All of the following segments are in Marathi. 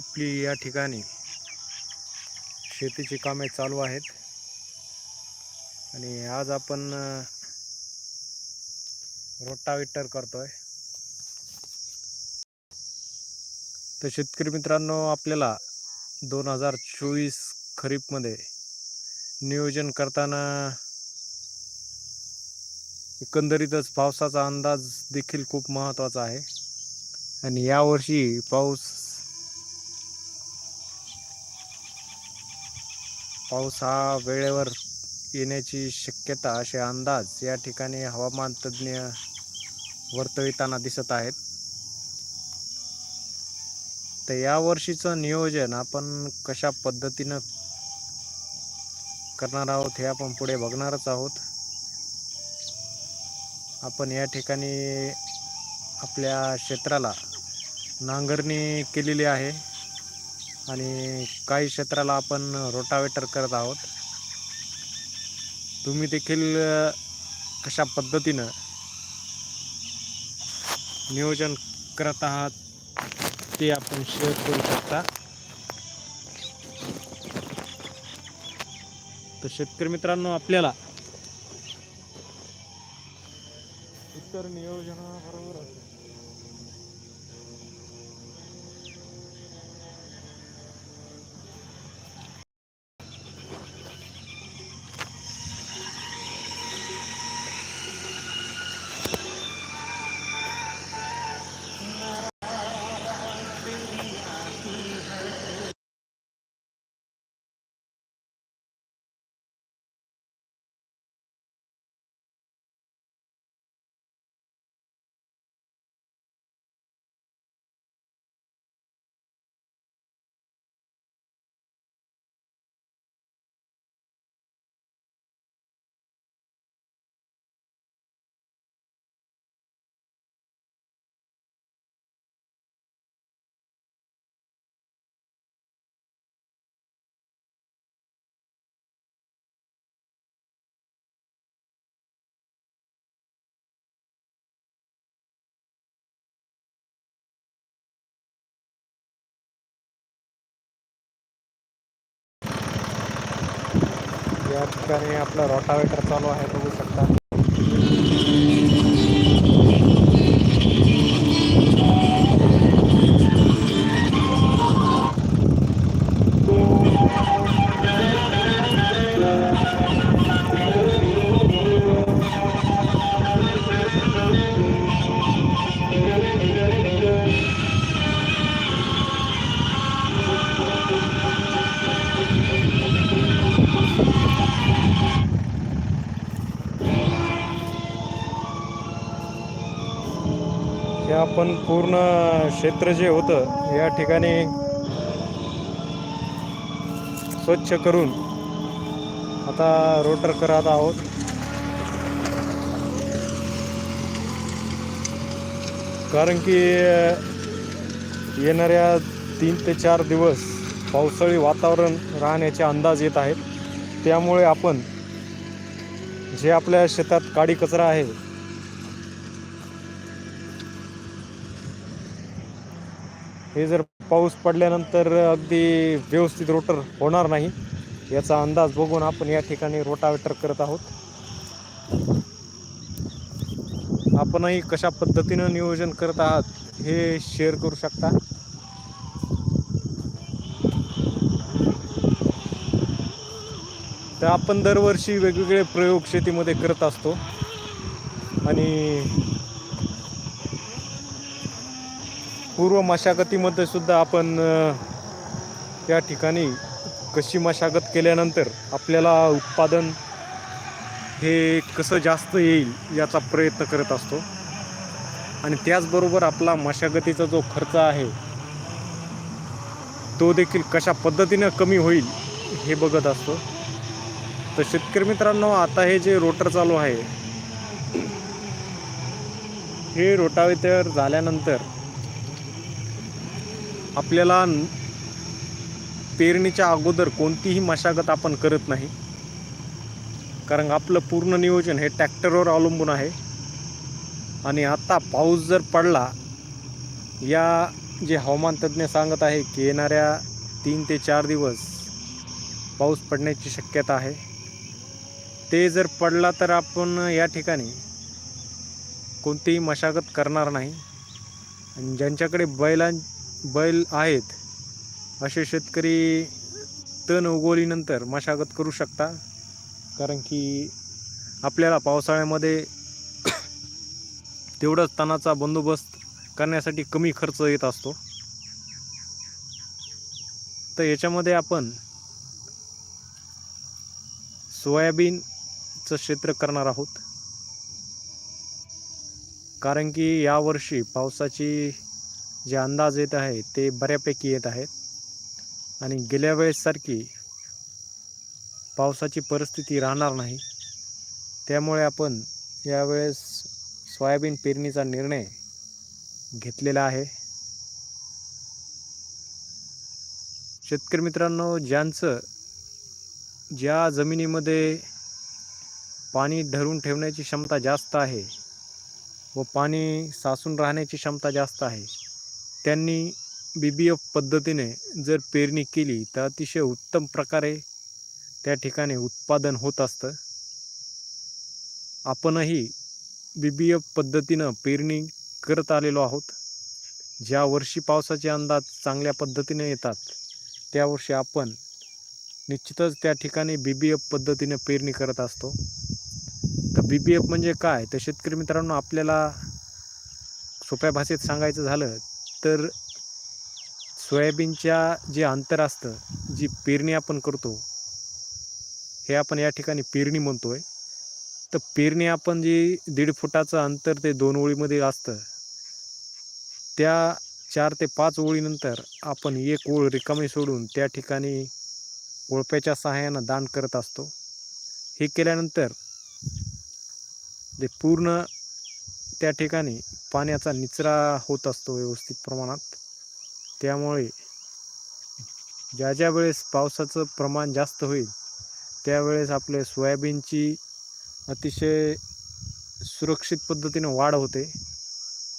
आपली या ठिकाणी शेतीची कामे चालू आहेत. आणि आज आपण रोटावेटर करतोय. तर शेतकरी मित्रांनो आपल्याला दोन हजार चोवीस खरीपमध्ये नियोजन करताना एकंदरीतच पावसाचा अंदाज देखील खूप महत्त्वाचा आहे. आणि यावर्षी पाऊस पाऊस हा वेळेवर येण्याची शक्यता असे अंदाज या ठिकाणी हवामान तज्ज्ञ वर्तविताना दिसत आहेत. तर यावर्षीचं नियोजन आपण कशा पद्धतीनं करणार आहोत हे आपण पुढे बघणारच आहोत. आपण या ठिकाणी आपल्या क्षेत्राला नांगरणी केलेली आहे. आणि काही क्षेत्राला आपण रोटावेटर करत आहोत. तुम्ही देखील कशा पद्धतीनं नियोजन करत आहात ते आपण शेअर करू शकता. तर शेतकरी मित्रांनो आपल्याला इतर नियोजनाबरोबर या ठिकाणी आपला रोटावेटर चालू आहे बघू शकता. पूर्ण क्षेत्र जे होतं या ठिकाणी स्वच्छ करून आता रोटर करत आहोत. कारण की येणाऱ्या तीन ते चार दिवस पावसाळी वातावरण राहण्याचे अंदाज येत आहेत. त्यामुळे आपण जे आपल्या शेतात काडी कचरा आहे हे जर पाऊस पडल्यानंतर अगदी व्यवस्थित रोटर होणार नाही याचा अंदाज बघून आपण या ठिकाणी रोटावेटर करत आहोत. आपणही कशा पद्धतीनं नियोजन करत आहात हे शेअर करू शकता. तर आपण दरवर्षी वेगवेगळे प्रयोग शेतीमध्ये करत असतो. आणि पूर्व मशागतीमध्ये सुद्धा आपण त्या ठिकाणी कशी मशागत केल्यानंतर आपल्याला उत्पादन हे कसं जास्त येईल याचा प्रयत्न करत असतो. आणि त्याचबरोबर आपला मशागतीचा जो खर्च आहे तो देखील कशा पद्धतीनं कमी होईल हे बघत असतो. तर शेतकरी मित्रांनो आता हे जे रोटर चालू आहे हे रोटावेतर झाल्यानंतर आपल्याला पेरणीच्या अगोदर कोणतीही मशागत आपण करत नाही. कारण आपलं पूर्ण नियोजन हे ट्रॅक्टरवर अवलंबून आहे. आणि आत्ता पाऊस जर पडला या जे हवामान तज्ज्ञ सांगत आहे की येणाऱ्या तीन ते चार दिवस पाऊस पडण्याची शक्यता आहे. ते जर पडला तर आपण या ठिकाणी कोणतीही मशागत करणार नाही. आणि ज्यांच्याकडे बैलां बैल आहेत असे शेतकरी तण उगवलीनंतर मशागत करू शकता. कारण की आपल्याला पावसाळ्यामध्ये तेवढाच तणाचा बंदोबस्त करण्यासाठी कमी खर्च येत असतो. तर याच्यामध्ये आपण सोयाबीनचं क्षेत्र करणार आहोत. कारण की यावर्षी पावसाची जे अंदाज येत आहे ते बऱ्यापैकी येत आहेत. आणि गेल्या वेळेससारखी पावसाची परिस्थिती राहणार नाही. त्यामुळे आपण यावेळेस सोयाबीन पेरणीचा निर्णय घेतलेला आहे. शेतकरी मित्रांनो ज्यांचं ज्या जमिनीमध्ये पाणी धरून ठेवण्याची क्षमता जास्त आहे व पाणी साचून राहण्याची क्षमता जास्त आहे त्यांनी बी बी एफ पद्धतीने जर पेरणी केली तर अतिशय उत्तम प्रकारे त्या ठिकाणी उत्पादन होत असतं. आपणही बी बी एफ पद्धतीनं पेरणी करत आलेलो आहोत. ज्या वर्षी पावसाचे अंदाज चांगल्या पद्धतीने येतात त्या वर्षी आपण निश्चितच त्या ठिकाणी बी बी एफ पद्धतीने पेरणी करत असतो. तर बी बी एफ म्हणजे काय? तर शेतकरी मित्रांनो आपल्याला सोप्या भाषेत सांगायचं झालं तर सोयाबीनच्या जे अंतर असतं जी पेरणी आपण करतो हे आपण या ठिकाणी पेरणी म्हणतो आहे तर पेरणी आपण जी दीड फुटाचं अंतर ते दोन ओळीमध्ये असतं त्या चार ते पाच ओळीनंतर आपण एक ओळ रिकामी सोडून त्या ठिकाणी ओळप्याच्या सहाय्यानं दान करत असतो. हे केल्यानंतर ते पूर्ण त्या ठिकाणी पाण्याचा निचरा होत असतो व्यवस्थित प्रमाणात. त्यामुळे ज्या ज्या वेळेस पावसाचं प्रमाण जास्त होईल त्यावेळेस आपले सोयाबीनची अतिशय सुरक्षित पद्धतीने वाढ होते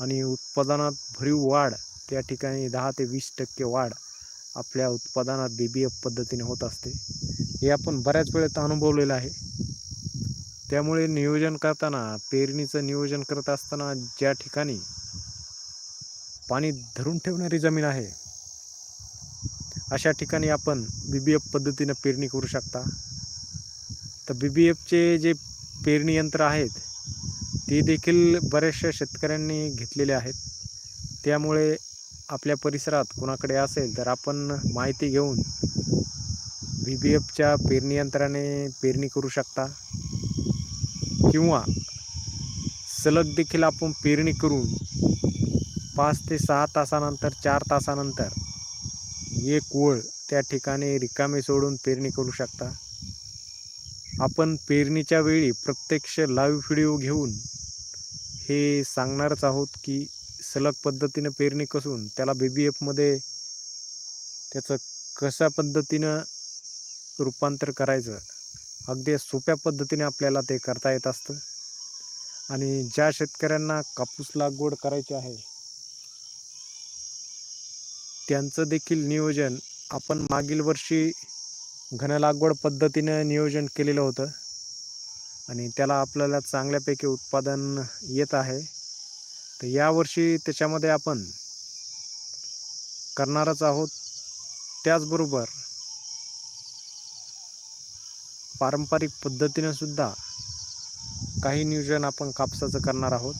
आणि उत्पादनात भरीव वाढ त्या ठिकाणी दहा ते वीस टक्के वाढ आपल्या उत्पादनात बी बी एफ पद्धतीने होत असते. हे आपण बऱ्याच वेळेत अनुभवलेलं आहे. त्यामुळे नियोजन करताना पेरणीचं नियोजन करत असताना ज्या ठिकाणी पाणी धरून ठेवणारी जमीन आहे अशा ठिकाणी आपण बी बी एफ पद्धतीनं पेरणी करू शकता. तर बी बी एफचे जे पेरणी यंत्र आहेत ते देखील बऱ्याचशा शेतकऱ्यांनी घेतलेले आहेत. त्यामुळे आपल्या परिसरात कोणाकडे असेल तर आपण माहिती घेऊन बी बी एफच्या पेरणी यंत्राने पेरणी करू शकता. किंवा सलग देखील आपण पेरणी करून पाच ते सहा तासानंतर चार तासानंतर एक ओळ त्या ठिकाणी रिकामे सोडून पेरणी करू शकता. आपण पेरणीच्या वेळी प्रत्यक्ष लाईव्ह व्हिडिओ घेऊन हे सांगणारच आहोत की सलग पद्धतीनं पेरणी कसून त्याला बी बी एफमध्ये त्याचं कशा पद्धतीनं रूपांतर करायचं? अगदी सोप्या पद्धतीने आपल्याला ते करता येत असतं. आणि ज्या शेतकऱ्यांना कापूस लागवड करायची आहे त्यांचं देखील नियोजन आपण मागील वर्षी घन लागवड पद्धतीनं नियोजन केलेलं होतं. आणि त्याला आपल्याला चांगल्यापैकी उत्पादन येत आहे. तर यावर्षी त्याच्यामध्ये आपण करणारच आहोत. त्याचबरोबर पारंपरिक पद्धतीनं सुद्धा काही नियोजन आपण कापसाचं करणार आहोत.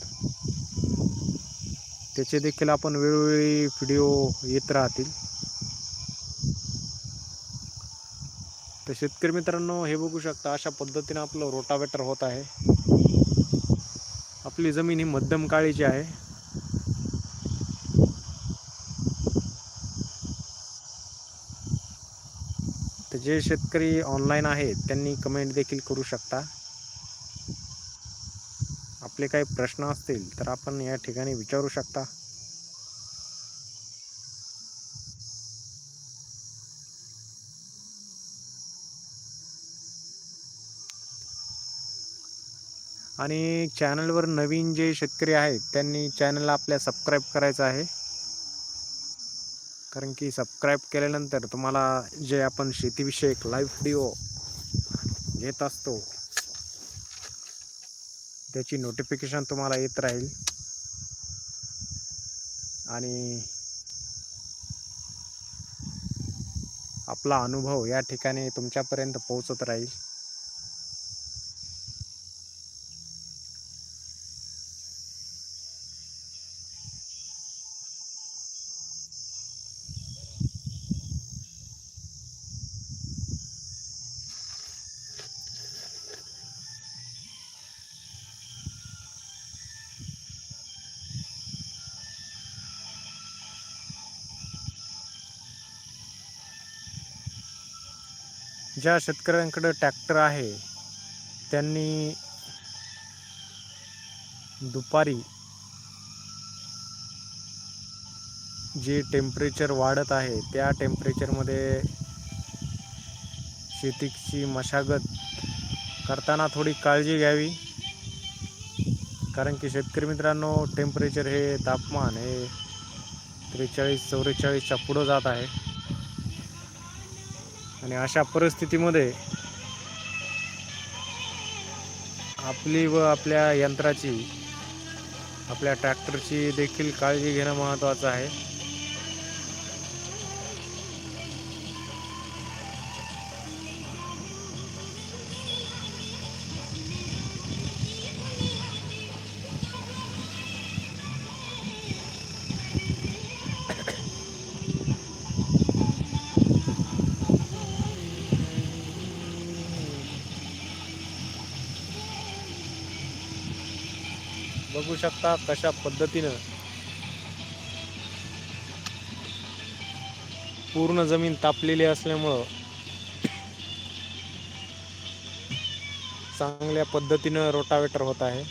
त्याचे देखील आपण वेळोवेळी व्हिडिओ येत राहतील. तर शेतकरी मित्रांनो हे बघू शकता अशा पद्धतीनं आपलं रोटावेटर होत आहे. आपली जमीन ही मध्यम काळीची आहे. जे शेतकरी ऑनलाईन आहेत त्यांनी कमेंट देखील करू शकता. आपले काही प्रश्न असतील तर आपण या ठिकाणी विचारू शकता. आणि चॅनलवर नवीन जे शेतकरी आहेत त्यांनी चॅनलला आपल्या सबस्क्राईब करायचं आहे. कारण की सबस्क्राईब केल्यानंतर तुम्हाला जे आपण शेतीविषयक लाईव्ह व्हिडिओ येत असतो त्याची नोटिफिकेशन तुम्हाला येत राहील. आणि आपला अनुभव या ठिकाणी तुमच्यापर्यंत पोहोचत राहील. ज्या शेतकऱ्यांकडे ट्रॅक्टर आहे त्यांनी दुपारी जे टेम्परेचर वाढत आहे त्या टेम्परेचरमध्ये शेतीची मशागत करताना थोडी काळजी घ्यावी. कारण की शेतकरी मित्रांनो टेम्परेचर हे तापमान हे त्रेचाळीस चौवेचाळीसच्या पुढं जात आहे. आणि अशा परिस्थितीमध्ये आपली व आपल्या यंत्राची आपल्या ट्रॅक्टरची देखील काळजी घेणं महत्त्वाचं आहे. बघू शकता कशा पद्धतीनं पूर्ण जमीन तापलेली असल्यामुळं चांगल्या पद्धतीनं रोटावेटर होत आहे.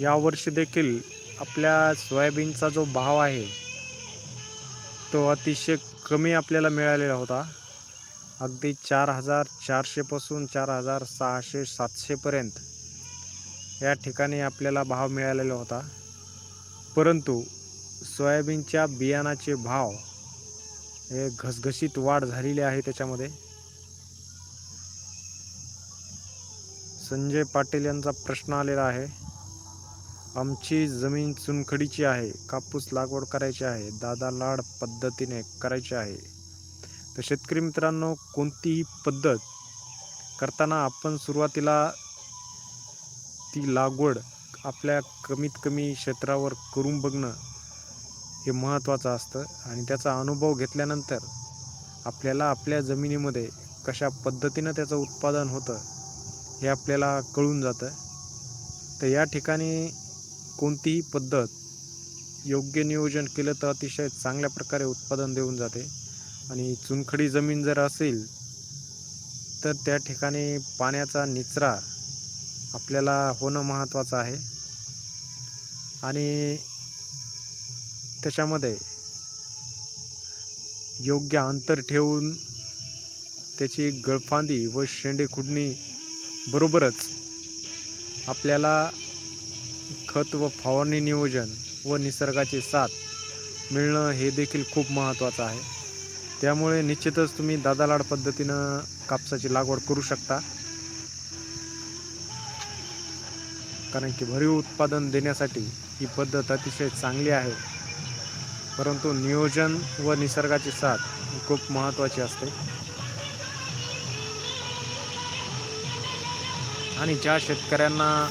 यावर्षी देखील आपल्या सोयाबीनचा जो भाव आहे तो अतिशय कमी आपल्याला मिळालेला होता. अगदी चार हजार चारशेपासून चार हजार सहाशे सातशेपर्यंत या ठिकाणी आपल्याला भाव मिळालेला होता. परंतु सोयाबीनच्या बियाणाचे भाव हे घसघशीत वाढ झालेली आहे त्याच्यामध्ये. संजय पाटील यांचा प्रश्न आलेला आहे. आमची जमीन चुनखडीची आहे कापूस लागवड करायची आहे दादा लाड पद्धतीने करायची आहे. तर शेतकरी मित्रांनो कोणतीही पद्धत करताना आपण सुरुवातीला ती लागवड आपल्या कमीत कमी क्षेत्रावर करून बघणं हे महत्त्वाचं असतं आणि त्याचा अनुभव घेतल्यानंतर आपल्याला आपल्या जमिनीमध्ये कशा पद्धतीनं त्याचं उत्पादन होतं हे आपल्याला कळून जातं. तर या ठिकाणी कोणतीही पद्धत योग्य नियोजन केलं तर अतिशय चांगल्या प्रकारे उत्पादन देऊन जाते. आणि चुनखडी जमीन जर असेल तर त्या ठिकाणी पाण्याचा निचरा आपल्याला होणं महत्त्वाचं आहे. आणि त्याच्यामध्ये योग्य अंतर ठेवून त्याची गळफांदी व शेंडे खुडणी बरोबरच आपल्याला खत व फवारणी नियोजन व निसर्गाची साथ मिळणं हे देखील खूप महत्त्वाचं आहे. त्यामुळे निश्चितच तुम्ही दादालाड पद्धतीनं कापसाची लागवड करू शकता. कारण की भरीव उत्पादन देण्यासाठी ही पद्धत अतिशय चांगली आहे. परंतु नियोजन व निसर्गाची साथ ही खूप महत्त्वाची असते. आणि ज्या शेतकऱ्यांना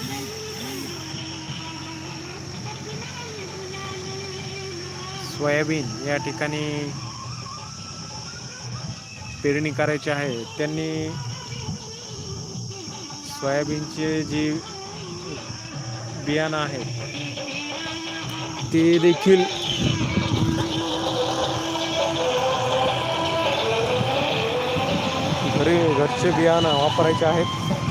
सोयाबीन या ठिकाणी पेरणी करायची आहे. त्यांनी सोयाबीनचे जी बियाणं आहे ते देखील घरी घरचे बियाणं वापरायचे आहेत.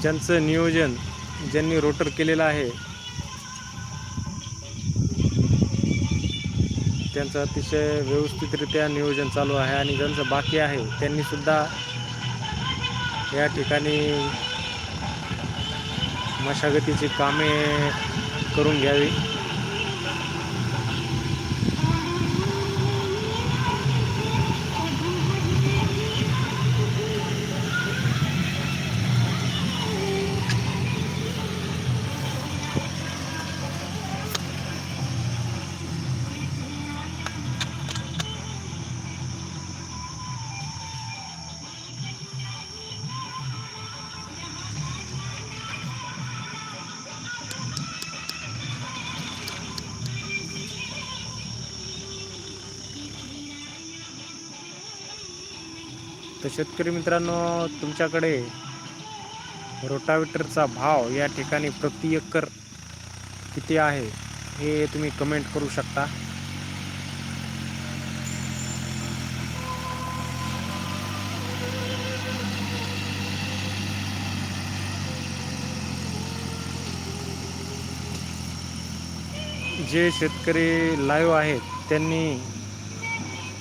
ज्यांचं नियोजन ज्यांनी रोटर केलेलं आहे त्यांचं अतिशय व्यवस्थितरित्या नियोजन चालू आहे आणि ज्यांचं बाकी आहे त्यांनी सुद्धा या ठिकाणी मशागतीची कामे करून घ्यावी. तर शेतकरी मित्रांनो तुमच्याकडे रोटावेटरचा भाव या ठिकाणी प्रति एकर किती आहे हे तुम्ही कमेंट करू शकता. जे शेतकरी लाईव्ह आहेत त्यांनी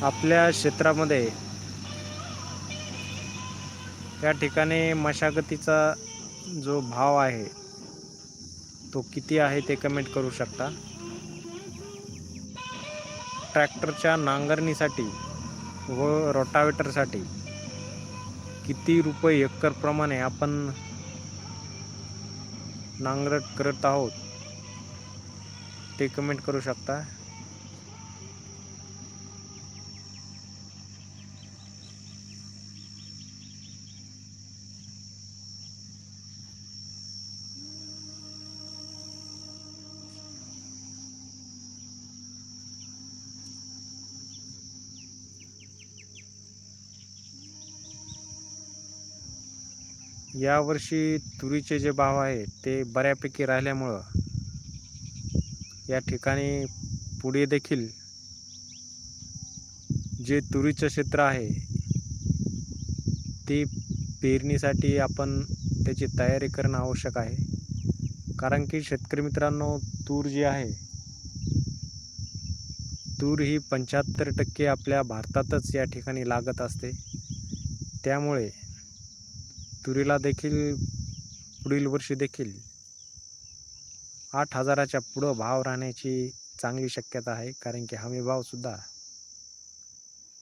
आपल्या क्षेत्रामध्ये त्या ठिकाणी मशागतीचा जो भाव आहे तो किती आहे ते कमेंट करू शकता. ट्रॅक्टरच्या नांगरणीसाठी व रोटावेटरसाठी किती रुपये एकरप्रमाणे आपण नांगरट करत आहोत ते कमेंट करू शकता. यावर्षी तुरीचे जे भाव आहे ते बऱ्यापैकी राहिल्यामुळं या ठिकाणी पुढे देखील जे तुरीचं क्षेत्र आहे ते पेरणीसाठी आपण त्याची तयारी करणं आवश्यक आहे. कारण की शेतकरी मित्रांनो तूर जी आहे तूर ही पंच्याहत्तर टक्के आपल्या भारतातच या ठिकाणी लागत असते. त्यामुळे तुरीला देखील पुढील वर्षी देखील आठ हजाराच्या पुढं भाव राहण्याची चांगली शक्यता आहे. कारण की हमी भावसुद्धा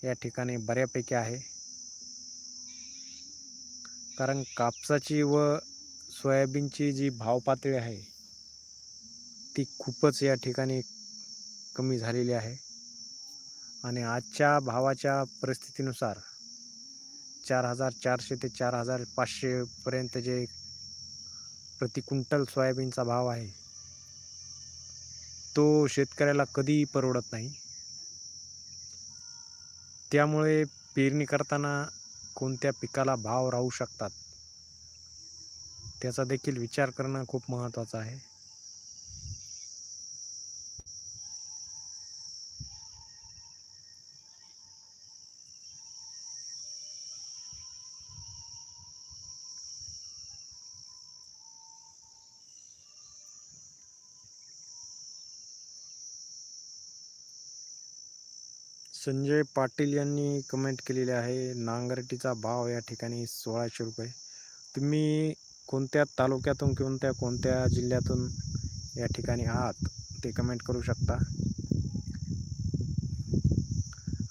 या ठिकाणी बऱ्यापैकी आहे. कारण कापसाची व सोयाबीनची जी भाव पातळी आहे ती खूपच या ठिकाणी कमी झालेली आहे. आणि आजच्या भावाच्या परिस्थितीनुसार चार हजार चारशे ते चार हजार पाचशेपर्यंत जे प्रति क्विंटल सोयाबीनचा भाव आहे तो शेतकऱ्याला कधीही परवडत नाही. त्यामुळे पेरणी करताना कोणत्या पिकाला भाव राहू शकतात त्याचा देखील विचार करणं खूप महत्त्वाचं आहे. संजय पाटील यांनी कमेंट केलेली आहे नांगरटीचा भाव या ठिकाणी सोळाशे रुपये. तुम्ही कोणत्या तालुक्यातून कोणत्या कोणत्या जिल्ह्यातून या ठिकाणी आहात ते कमेंट करू शकता.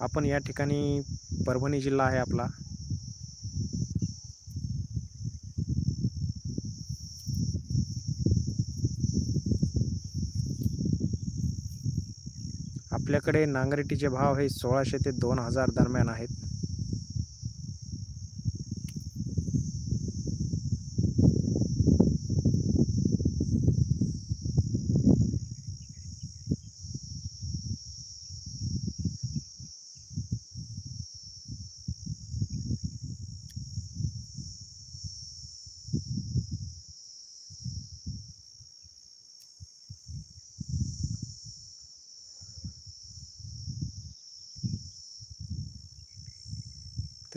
आपण या ठिकाणी परभणी जिल्हा आहे आपला. आपल्याकडे नांगरटीचे भाव हे सोळाशे ते दोन हजार दरम्यान आहेत.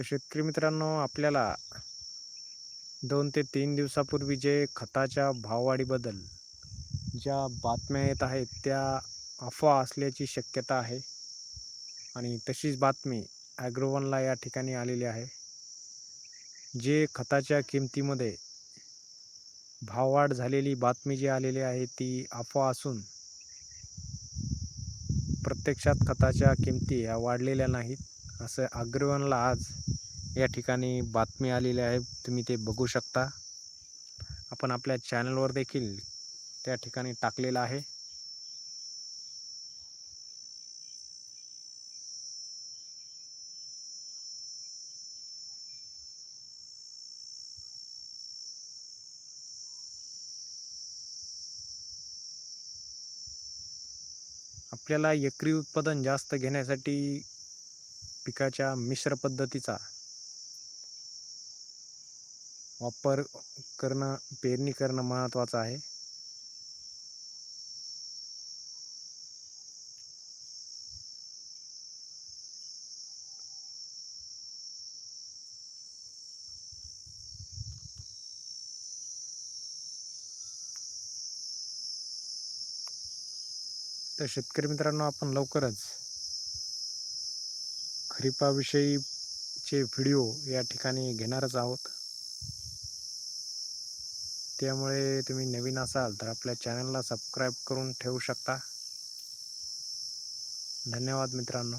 शेतकरी मित्रांनो आपल्याला दोन ते तीन दिवसापूर्वी जे खताच्या भाववाढीबद्दल ज्या बातम्या येत आहेत त्या अफवा असल्याची शक्यता आहे. आणि तशीच बातमी ॲग्रोवनला या ठिकाणी आलेली आहे. जे खताच्या किमतीमध्ये भाववाढ झालेली बातमी जी आलेली आहे ती अफवा असून प्रत्यक्षात खताच्या किमती ह्या वाढलेल्या नाहीत. असं अग्रवनला आज या ठिकाणी बातमी आलेली आहे तुम्ही ते बघू शकता. आपण आपल्या चॅनलवर देखील त्या ठिकाणी टाकलेलं आहे. आपल्याला एकरी उत्पादन जास्त घेण्यासाठी पिकाच्या मिश्र पद्धतीचा वापर करणं पेरणी करणं महत्त्वाचं आहे. तर शेतकरी मित्रांनो आपण लवकरच खरीपाविषयीचे व्हिडिओ या ठिकाणी घेणारच आहोत. त्यामुळे तुम्ही नवीन असाल तर आपल्या चॅनलला सबस्क्राईब करून ठेवू शकता. धन्यवाद मित्रांनो.